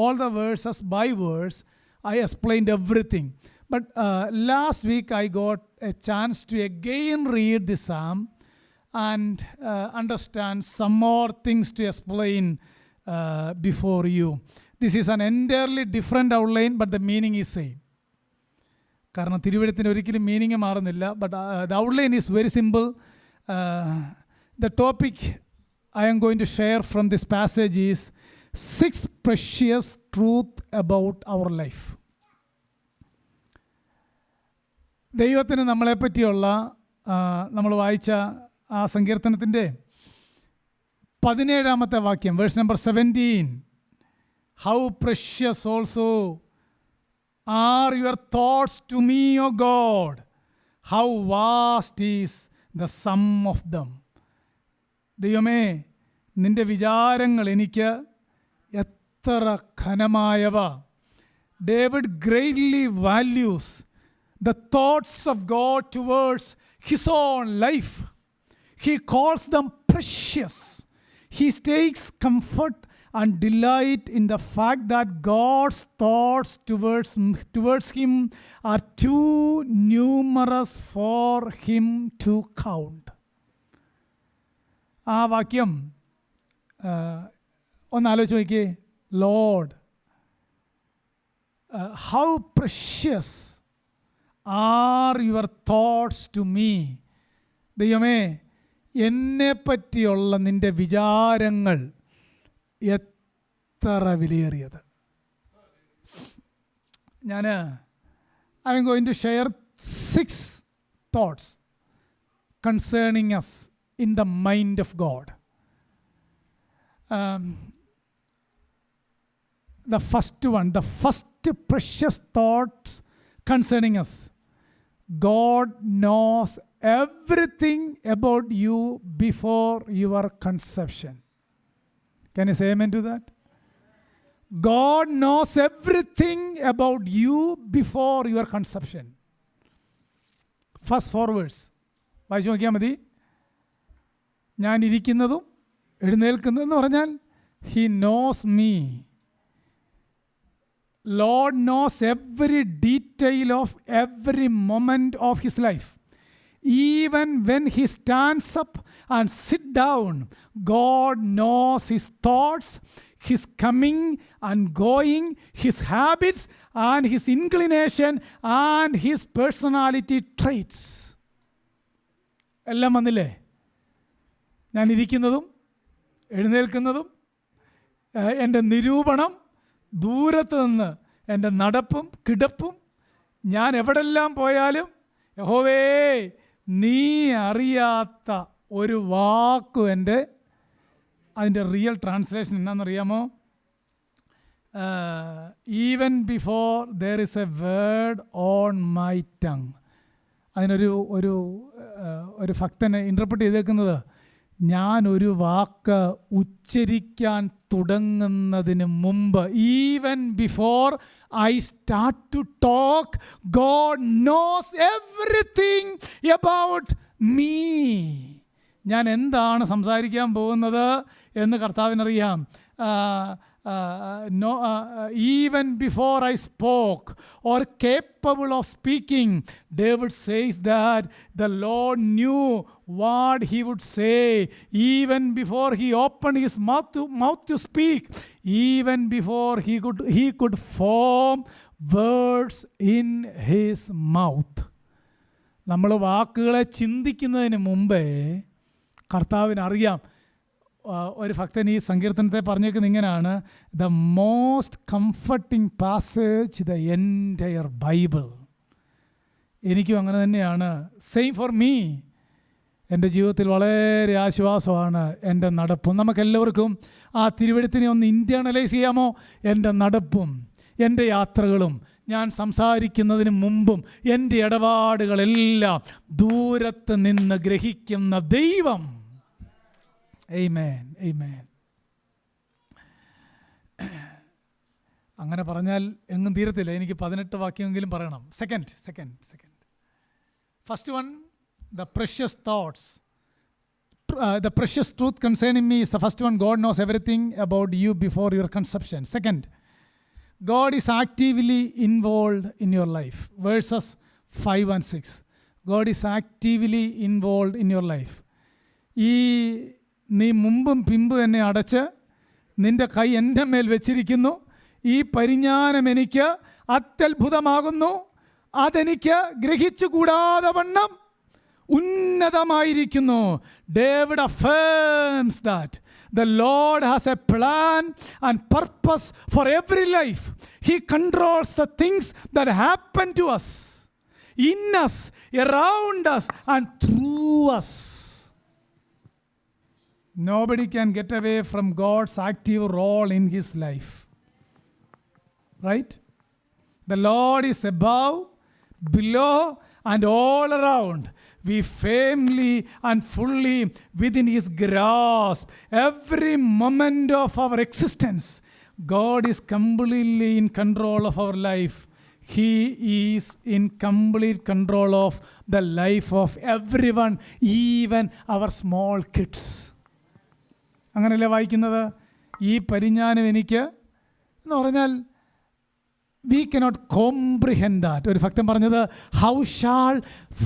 all the verses by verse. I explained everything. But uh, last week I got a chance to again read the psalm and uh, understand some more things to explain uh, before you. This is an entirely different outline, but the meaning is same. കാരണം തിരുവഴുത്തിന് ഒരിക്കലും meaning മാറുന്നില്ല but the outline is very simple the topic I am going to share from this passage is six precious truth about our life ദൈവത്തിന് നമ്മളെപ്പറ്റിയുള്ള നമ്മൾ വായിച്ച ആ സങ്കീർത്തനത്തിന്റെ പതിനേഴാമത്തെ വാക്യം verse number seventeen how precious also are your thoughts to me O God how vast is the sum of them ദൈവമേ നിന്റെ വിചാരങ്ങൾ എനിക്ക് എത്ര ഘനമായവ. David greatly values the thoughts of God towards his on life he calls them precious he takes comfort and delight in the fact that God's thoughts towards towards him are too numerous for him to count ആ വാക്യം ഒന്ന് ആലോചിച്ച് നോക്കിയേ. Lord how precious are your thoughts to me ദൈവമേ എന്നെ പറ്റിയുള്ള നിന്റെ വിചാരങ്ങൾ എത്ര വിലയേറിയത്? ഞാൻ I am going to share six thoughts concerning us in the mind of God the first one, the first precious thoughts concerning us. God knows everything about you before your conception. Can you say amen to that? God knows everything about you before your conception. First four verse വായിച്ചു നോക്കിയാൽ മതി ഞാൻ ഇരിക്കുന്നതും എഴുന്നേൽക്കുന്നതെന്ന് പറഞ്ഞാൽ he knows me Lord knows every detail of every moment of his life. Even when he stands up and sit down, God knows his thoughts, his coming and going, his habits and his inclination and his personality traits. എല്ലാം വന്നില്ലേ ഞാൻരിക്കുന്നതും എഴുന്നേൽക്കുന്നതും എന്റെ നിരൂപണം ദൂരത്ത് നിന്ന് എന്റെ നടപ്പും കിടപ്പും ഞാൻ എവിടെല്ലാം പോയാലും യഹോവേ നീ അറിയാത്ത ഒരു വാക്കും എന്റെ അതിന്റെ real translation എന്നാണെന്നറിയാമോ? Even before there is a word on my tongue അതിനൊരു ഒരു ഒരു ഭക്തനെ ഇന്റർപ്രറ്റ് ചെയ്തേക്കുന്നത് ഞാൻ ഒരു വാക്ക് ഉച്ചരിക്കാൻ തുടങ്ങുന്നതിന് മുമ്പ് even before I start to talk God knows everything about me ഞാൻ എന്താണ് സംസാരിക്കാൻ പോകുന്നത് എന്ന് കർത്താവിനറിയാം. No, uh, even before I spoke or capable of speaking, David says that the Lord knew what he would say even before he opened his mouth to, mouth to speak, even before he could, he could form words in his mouth. നമ്മൾ വാക്കുകളെ ചിന്തിക്കുന്നതിന് മുമ്പേ കർത്താവിനറിയാം ഒരു ഭക്തൻ ഈ സങ്കീർത്തനത്തെ പറഞ്ഞേക്കുന്നത് ഇങ്ങനെയാണ്. The most comforting passage the entire Bible എനിക്കും അങ്ങനെ തന്നെയാണ്. സെയിം ഫോർ മീ എന്റെ ജീവിതത്തിൽ വളരെ ആശ്വാസമാണ് എന്റെ നടപ്പും. നമുക്കെല്ലാവർക്കും ആ തിരുവഴുത്തിനെ ഒന്ന് ഇന്റേണലൈസ് ചെയ്യാമോ? എന്റെ നടപ്പും എന്റെ യാത്രകളും ഞാൻ സംസാരിക്കുന്നതിന് മുമ്പും എന്റെ ഇടപാടുകളെല്ലാം ദൂരത്ത് നിന്ന് ഗ്രഹിക്കുന്ന ദൈവം. എയ്മേൻ എയ്മേൻ അങ്ങനെ പറഞ്ഞാൽ എങ്ങും തീരത്തില്ല. എനിക്ക് പതിനെട്ട് വാക്യമെങ്കിലും പറയണം. Second second second first one the precious thoughts the precious truth concerning me is the first one God knows everything about you before your conception second God is actively involve in your life verses five and six God is actively involve in your life ഈ നീ മുമ്പും പിമ്പും എന്നെ അടച്ച് നിന്റെ കൈ എന്റെ മേൽ വെച്ചിരിക്കുന്നു. ഈ പരിജ്ഞാനം എനിക്ക് അത്യത്ഭുതമാകുന്നു. അതെനിക്ക് ഗ്രഹിച്ചുകൂടാതെ വണ്ണം ഉന്നതമായിരിക്കുന്നു. David affirms that the Lord has a plan and purpose for every life he controls the things that happen to us in us around us and through us Nobody can get away from God's active role in his life. Right? The Lord is above, below, and all around. We firmly and fully within his grasp. Every moment of our existence, God is completely in control of our life. He is in complete control of the life of everyone, even our small kids. അങ്ങനെയല്ലേ വായിക്കുന്നത്? ഈ പരിജ്ഞാനം എനിക്ക് എന്ന് പറഞ്ഞാൽ we cannot comprehend that ഒരു ഭക്തൻ പറഞ്ഞത് how shall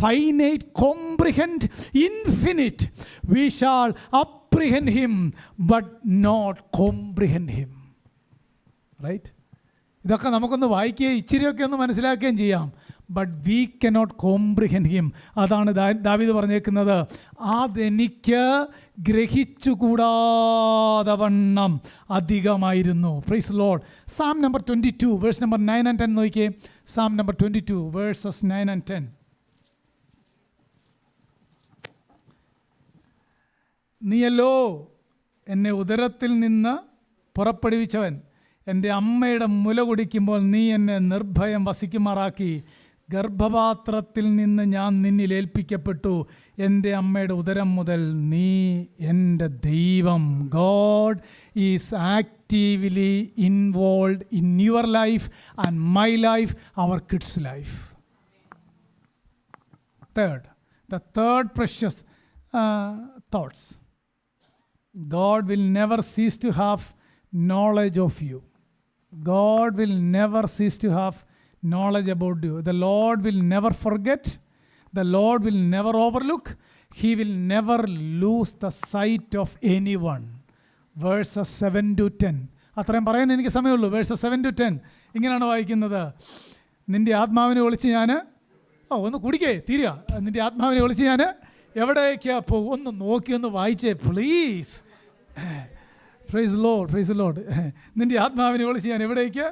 finite comprehend infinite we shall apprehend him but not comprehend him right ഇതൊക്കെ നമുക്കൊന്ന് വായിക്കുകയും ഇച്ചിരിയൊക്കെ ഒന്ന് മനസ്സിലാക്കുകയും ചെയ്യാം. But we cannot comprehend him അതാണ് ദാവിദ് പറഞ്ഞേക്കുന്നത്. അതെനിക്ക് ഗ്രഹിച്ചുകൂടാതെ വണ്ണം അധികമായിരുന്നു. Praise Lord psalm number twenty two verse number nine and ten നോക്കിയേ. Psalm number twenty two verses nine and ten നീയല്ലോ എന്നെ ഉദരത്തിൽ നിന്ന് പുറപ്പെടുവിച്ചവൻ. എന്റെ അമ്മയുടെ മുല കുടിക്കുമ്പോൾ നീ എന്നെ നിർഭയം വസിക്കുമാറാക്കി. ഗർഭപാത്രത്തിൽ നിന്ന് ഞാൻ നിന്നിലേൽപ്പിക്കപ്പെട്ടു എന്റെ അമ്മയുടെ ഉദരം മുതൽ നീ എന്റെ ദൈവം. God is actively involve in your life and my life our kids life. Third the third precious thoughts God will never cease to have knowledge of you God will never cease to have knowledge about you. The Lord will never forget. The Lord will never overlook. He will never lose the sight of anyone. Versus seven to ten അത്രയും പറയാൻ എനിക്ക് സമയമുള്ളൂ versus seven to ten ഇങ്ങനെയാണ് വായിക്കുന്നത് നിന്റെ ആത്മാവിനെ ഒളിച്ച് ഞാൻ ഓ ഒന്ന് കുടിക്കേ തീരുക നിന്റെ ആത്മാവിനെ ഒളിച്ച് ഞാൻ എവിടേക്കാ പോ ഒന്ന് നോക്കി ഒന്ന് വായിച്ചേ please praise Lord praise Lord നിന്റെ ആത്മാവിനെ ഒളിച്ച് ഞാൻ എവിടേക്ക്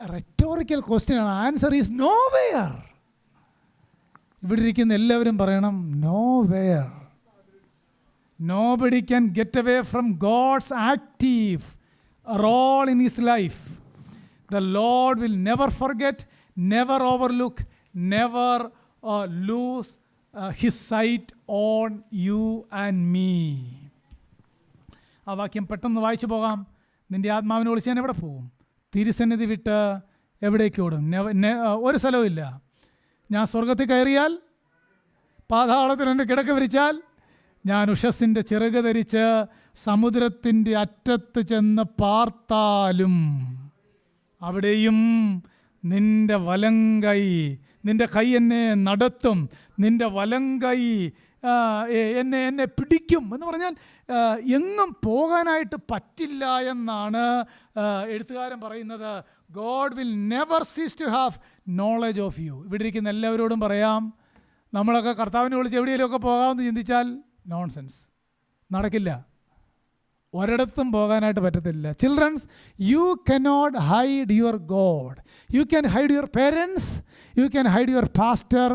റെറ്റോറിക്കൽ ക്വസ്റ്റ്യൻ ആണ് ആൻസർ ഈസ് നോ വെയർ ഇവിടെ ഇരിക്കുന്ന എല്ലാവരും പറയണം nowhere Nobody can get away from God's active role in his life. The Lord will never forget, never overlook, never uh, lose uh, his sight on you and me. ആ വാക്യം പെട്ടെന്ന് വായിച്ചു പോകാം നിന്റെ ആത്മാവിനെ വിളിച്ച് ഞാൻ എവിടെ പോകും തിരുസന്നിധി വിട്ട് എവിടേക്ക് ഓടും? ഒരു സ്ഥലവുമില്ല ഞാൻ സ്വർഗത്തിൽ കയറിയാൽ പാതാളത്തിൽ എന്റെ കിടക്ക വിരിച്ചാൽ ഞാൻ ഉഷസിന്റെ ചിറക് ധരിച്ച് സമുദ്രത്തിന്റെ അറ്റത്ത് ചെന്ന് പാർത്താലും അവിടെയും നിന്റെ വലങ്കൈ നിന്റെ കൈ എന്നെ നടത്തും നിന്റെ വലങ്കൈ എന്നെ എന്നെ പിടിക്കും എന്ന് പറഞ്ഞാൽ എങ്ങും പോകാനായിട്ട് പറ്റില്ല എന്നാണ് എഴുത്തുകാരൻ പറയുന്നത്. God will never cease to have knowledge of you ഇവിടെ ഇരിക്കുന്ന എല്ലാവരോടും പറയാം നമ്മളൊക്കെ കർത്താവിനെ വിളിച്ച് എവിടെയെങ്കിലുമൊക്കെ പോകാമെന്ന് ചിന്തിച്ചാൽ നോൺസെൻസ് നടക്കില്ല. ഒരിടത്തും പോകാനായിട്ട് പറ്റത്തില്ല. Children's you cannot hide your God you can hide your parents you can hide your pastor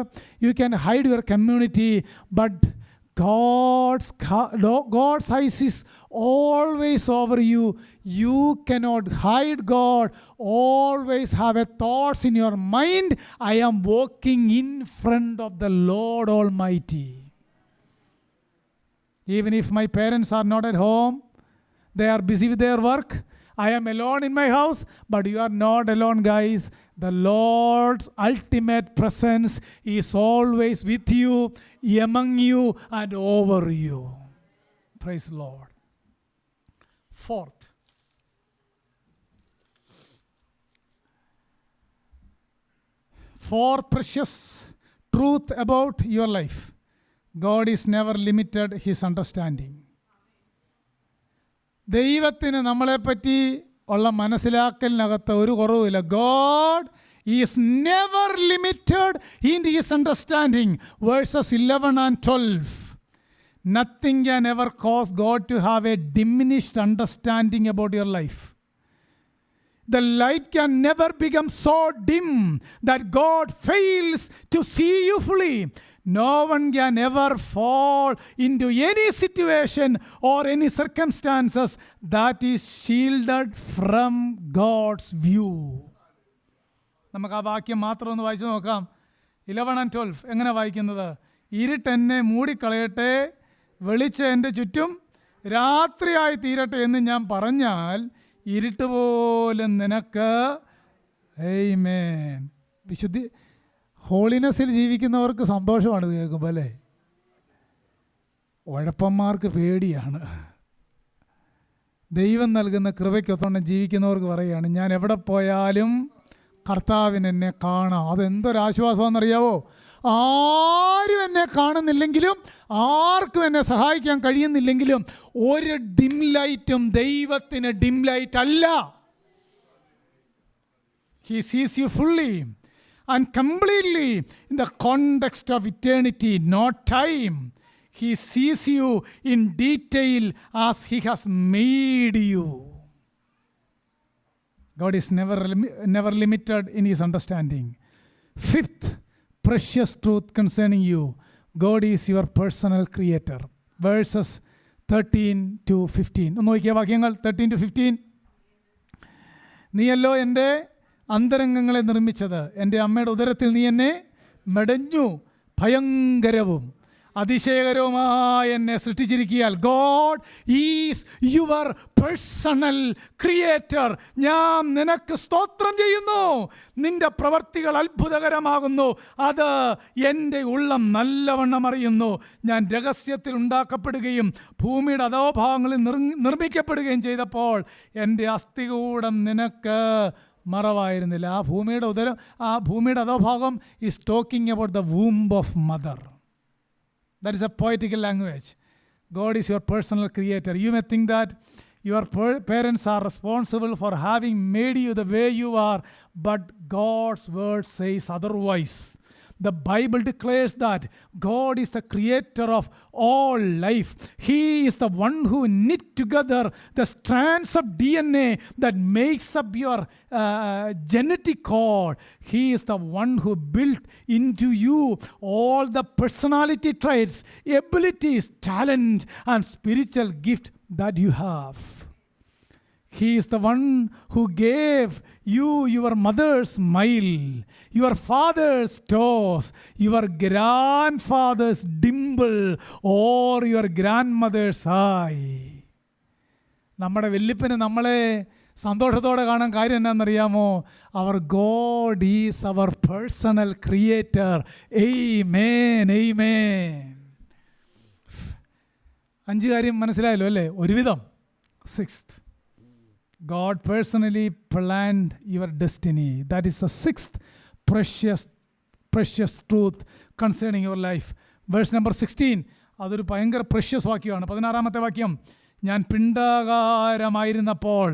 you can hide your community but God's God's eyes is always over you you cannot hide God always have a thoughts in your mind I am walking in front of the Lord Almighty. Even if my parents are not at home, they are busy with their work. I am alone in my house, but you are not alone, guys. The Lord's ultimate presence is always with you, among you, and over you. Praise the Lord. Fourth, fourth precious truth about your life God is never limited his understanding. ദൈവത്തിന് നമ്മളെപ്പറ്റി ഉള്ള മനസ്സിലാക്കലിനകത്ത് ഒരു കുറവുമില്ല. God is never limited in is understanding verses eleven and twelve nothing can ever cause God to have a diminished understanding about your life the light can never become so dim that God fails to see you fully. No one can ever fall into any situation or any circumstances that is shielded from God's view. നമുക്ക് ആ വാക്യം മാത്രം ഒന്ന് വായിച്ചു നോക്കാം eleven and twelve എങ്ങനെ വായിക്കുന്നത് ഇരുട്ട് എന്നെ മൂടിക്കളയട്ടെ വെളിച്ചം എന്റെ ചുറ്റും രാത്രിയായി തീരട്ടെ എന്ന് ഞാൻ പറഞ്ഞാൽ ഇരുട്ട് പോലെ നിനക്ക്. ഏയ്മേൻ വിശുദ്ധി ഹോളിനെസ്സിൽ ജീവിക്കുന്നവർക്ക് സന്തോഷമാണ് ഇത് കേൾക്കുമ്പോൾ അല്ലേ? ഉഴപ്പന്മാർക്ക് പേടിയാണ്. ദൈവം നൽകുന്ന കൃപയ്ക്കൊത്തോണം ജീവിക്കുന്നവർക്ക് പറയുകയാണ് ഞാൻ എവിടെ പോയാലും കർത്താവിനെന്നെ കാണാം. അതെന്തൊരാശ്വാസമാണെന്നറിയാവോ? ആരും എന്നെ കാണുന്നില്ലെങ്കിലും ആർക്കും എന്നെ സഹായിക്കാൻ കഴിയുന്നില്ലെങ്കിലും ഒരു ഡിം ലൈറ്റും ദൈവത്തിന് ഡിം ലൈറ്റ് അല്ല. He sees you fully and completely in the context of eternity not time he sees you in detail as he has made you God is never never limited in is understanding understanding. Precious truth concerning you. God is your personal creator. Verses 13 to 15. ഒന്ന് നോക്കിയ വാക്യങ്ങൾ. Thirteen to fifteen നീയല്ലോ എന്റെ അന്തരംഗങ്ങളെ നിർമ്മിച്ചത്. എന്റെ അമ്മയുടെ ഉദരത്തിൽ നീ എന്നെ മെടഞ്ഞു ഭയങ്കരവും. അതിശയകരവുമായി എന്നെ സൃഷ്ടിച്ചിരിക്കിയാൽ God is your personal creator. ഞാൻ നിനക്ക് സ്തോത്രം ചെയ്യുന്നു. നിന്റെ പ്രവർത്തികൾ അത്ഭുതകരമാകുന്നു. അത് എന്റെ ഉള്ളം നല്ലവണ്ണം അറിയുന്നു. ഞാൻ രഹസ്യത്തിൽ ഉണ്ടാക്കപ്പെടുകയും ഭൂമിയുടെ അധോഭാവങ്ങളിൽ നിർ നിർമ്മിക്കപ്പെടുകയും ചെയ്തപ്പോൾ എന്റെ അസ്ഥികൂടം നിനക്ക് മറവായിരുന്നില്ല. ആ ഭൂമിയുടെ ഉദരം ആ ഭൂമിയുടെ അധോഭാഗം is talking about the womb of mother That is a poetical language. God is your personal creator. You may think that your parents are responsible for having made you the way you are, but God's word says otherwise. The Bible declares that God is the creator of all life. He is the one who knit together the strands of DNA that makes up your uh, genetic code. He is the one who built into you all the personality traits, abilities, talent, and spiritual gift that you have. He is the one who gave you your mother's smile, your father's toes, your grandfather's dimple, or your grandmother's eye. നമ്മുടെ വെല്ലിപ്പന് നമ്മളെ സന്തോഷത്തോടെ കാണാൻ കാര്യം എന്നാണെന്നറിയാമോ our God is our personal creator amen amen അഞ്ച് കാര്യം മനസ്സിലായല്ലോ അല്ലേ ഒരുവിധം sixth God personally planned your destiny. That is the sixth precious, precious truth concerning your life. Verse number 16. അതൊരു ഭയങ്കര പ്രഷ്യസ് വാക്യമാണ് പതിനാറാമത്തെ വാക്യം ഞാൻ പിണ്ടാകാരമായിരുന്നപ്പോൾ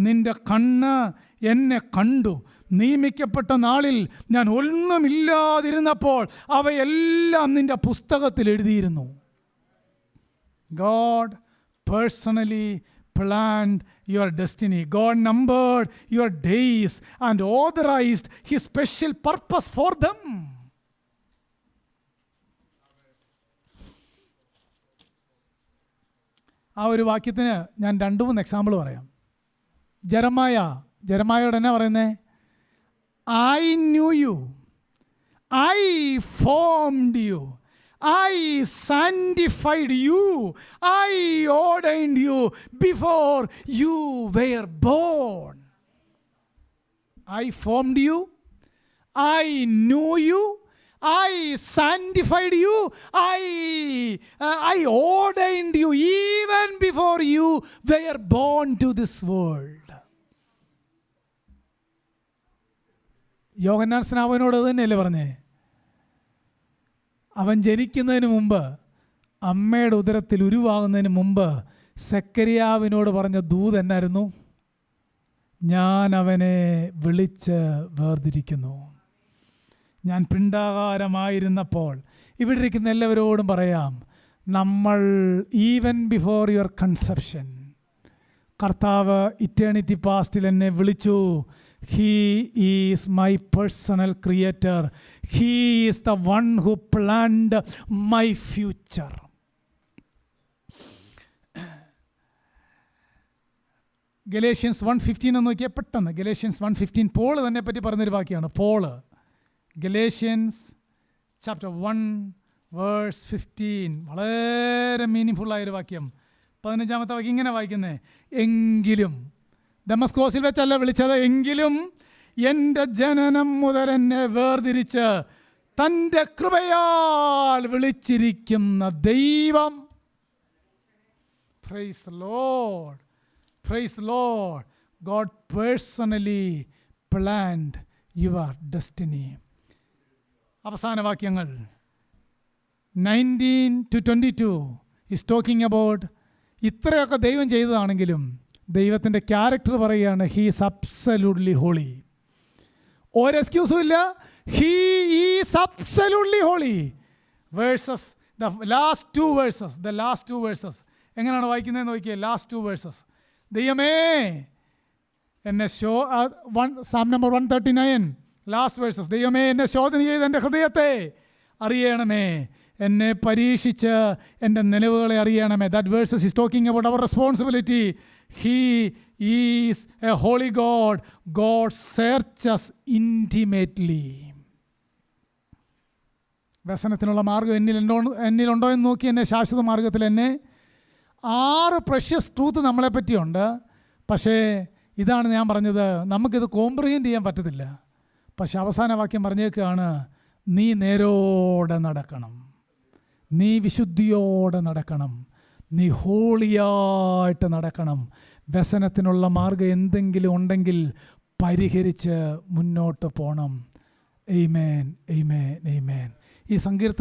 നിന്റെ കണ്ണ് എന്നെ കണ്ടു നിയമിക്കപ്പെട്ട നാളിൽ ഞാൻ ഒന്നുമില്ലാതിരുന്നപ്പോൾ അവയെല്ലാം നിന്റെ പുസ്തകത്തിൽ എഴുതിയിരുന്നു God personally planned your destiny. God numbered your days and authorized His special purpose for them. ആ ഒരു വാക്യത്തിന് ഞാൻ രണ്ട് മൂന്ന് എക്സാമ്പിൾ പറയാം ജരമായ ജരമായോട് എന്നാ പറയുന്നേ I knew you I formed you I sanctified you. I ordained you before you were born. I formed you. I knew you. I sanctified you. I, uh, I ordained you even before you were born to this world. യോഹന്നാൻ സ്നാപനോട് തന്നെയല്ലേ പറഞ്ഞേ അവൻ ജനിക്കുന്നതിന് മുമ്പ് അമ്മയുടെ ഉദരത്തിൽ ഉരുവാകുന്നതിന് മുമ്പ് സെക്കരിയാവിനോട് പറഞ്ഞ ദൂത് എന്നായിരുന്നു? ഞാൻ അവനെ വിളിച്ച് വേർതിരിക്കുന്നു. ഞാൻ പിണ്ടാകാരമായിരുന്നപ്പോൾ ഇവിടെ ഇരിക്കുന്ന എല്ലാവരോടും പറയാം നമ്മൾ ഈവൻ ബിഫോർ യുവർ കൺസെപ്ഷൻ കർത്താവ് ഇറ്റേണിറ്റി പാസ്റ്റിൽ എന്നെ വിളിച്ചു. He is my personal creator he is the one who planned my future Galatians one fifteen എന്ന് നോക്കിയാൽ പെട്ടെന്ന്. ഗലേഷ്യൻസ് വൺ ഫിഫ്റ്റീൻ പോൾ തന്നെ പറ്റി പറഞ്ഞൊരു വാക്യമാണ് Paul Galatians chapter one verse fifteen വളരെ മീനിങ് ഫുള്ളായൊരു വാക്യം. പതിനഞ്ചാമത്തെ വാക്യം ഇങ്ങനെ വായിക്കുന്നത് എങ്കിലും ഡെമസ്കോസിൽ വെച്ചല്ല വിളിച്ചത്. എങ്കിലും എന്റെ ജനനം മുതൽ എന്നെ വേർതിരിച്ച് തന്റെ കൃപയാൽ വിളിച്ചിരിക്കുന്ന ദൈവം. Praise Lord praise Lord God personally planned your destiny അവസാന വാക്യങ്ങൾ. Nineteen to twenty two is talking about ഇത്രയൊക്കെ ദൈവം ചെയ്തതാണെങ്കിലും ദൈവത്തിന്റെ ക്യാരക്ടർ പറയുകയാണ് ഹീസ് അബ്സല്യൂട്ട്ലി ഹോളി ഒരു എക്സ്ക്യൂസും ഇല്ല. He is absolutely holy verses the last two verses the last two verses എങ്ങനെയാണ് വായിക്കുന്നതെന്ന് നോക്കിയേ ലാസ്റ്റ് ടു വേഴ്സസ് ദൈവമേ എന്നെ ശോ one psalm number one thirty nine last verses ദൈവമേ എന്നെ ശോധന ചെയ്ത് എന്റെ ഹൃദയത്തെ അറിയണമേ. എന്നെ പരീക്ഷിച്ച് എന്റെ നിലവുകളെ അറിയണമേ. That verses is talking about our responsibility he is a holy God. God searches intimately. വ്യസനത്തിനുള്ള മാർഗം എന്നിൽ ഉണ്ടോ എന്നിലുണ്ടോ എന്ന് നോക്കി എന്നെ ശാശ്വത മാർഗത്തിൽ എന്നെ ആറ് പ്രഷ്യസ് ട്രൂത്ത് നമ്മളെ പറ്റിയുണ്ട്. പക്ഷേ ഇതാണ് ഞാൻ പറഞ്ഞത്. നമുക്കിത് കോംപ്രിഹെൻഡ് ചെയ്യാൻ പറ്റത്തില്ല. പക്ഷെ അവസാന വാക്യം പറഞ്ഞേക്കാണ് നീ നേരോടെ നടക്കണം. നീ വിശുദ്ധിയോടെ നടക്കണം. നീ ഹോളിയായിട്ട് നടക്കണം. വ്യസനത്തിനുള്ള മാർഗം എന്തെങ്കിലും ഉണ്ടെങ്കിൽ പരിഹരിച്ച് മുന്നോട്ട് പോകണം എയ്മേൻ എയ്മേൻ എയ്മേൻ ഈ സങ്കീർത്തനം